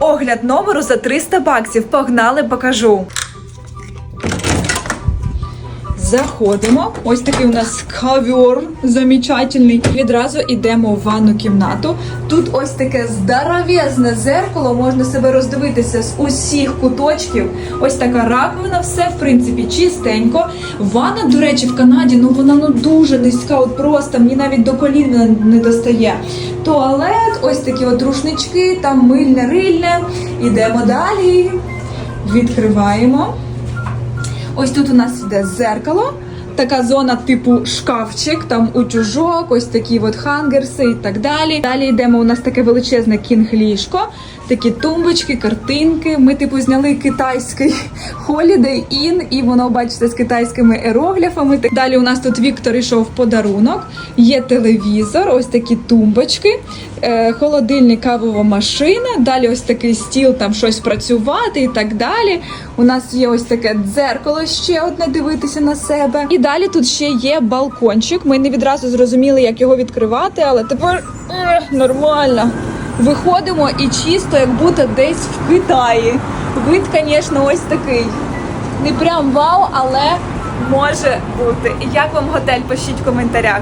Огляд номеру за 300 баксів. Погнали, покажу. Заходимо. Ось такий у нас ковер замечательний. Відразу йдемо в ванну кімнату. Тут ось таке здоровезне зеркало, можна себе роздивитися з усіх куточків. Ось така раковина, все в принципі чистенько. Ванна, до речі, в Канаді, ну вона ну дуже низька, от просто мені навіть до колін не достає. Туалет, ось такі от рушнички, там мильне рильне. Ідемо далі. Відкриваємо. Ось тут у нас іде зеркало. Така зона типу шкафчик, там утюжок, ось такі от хангерси і так далі. Далі йдемо. У нас таке величезне кінг-ліжко, такі тумбочки, картинки. Ми, типу, зняли китайський Holiday Inn, і воно, бачите, з китайськими ерогліфами. Далі у нас тут Віктор йшов подарунок. Є телевізор, ось такі тумбочки, е, холодильник, кавова машина. Далі ось такий стіл, там щось працювати і так далі. У нас є ось таке дзеркало ще одне дивитися на себе. І далі тут ще є балкончик. Ми не відразу зрозуміли, як його відкривати, але тепер ех, нормально. Виходимо і чисто, як будто десь в Китаї. Вид, звісно, ось такий. Не прям вау, але може бути. Як вам готель? Пишіть в коментарях.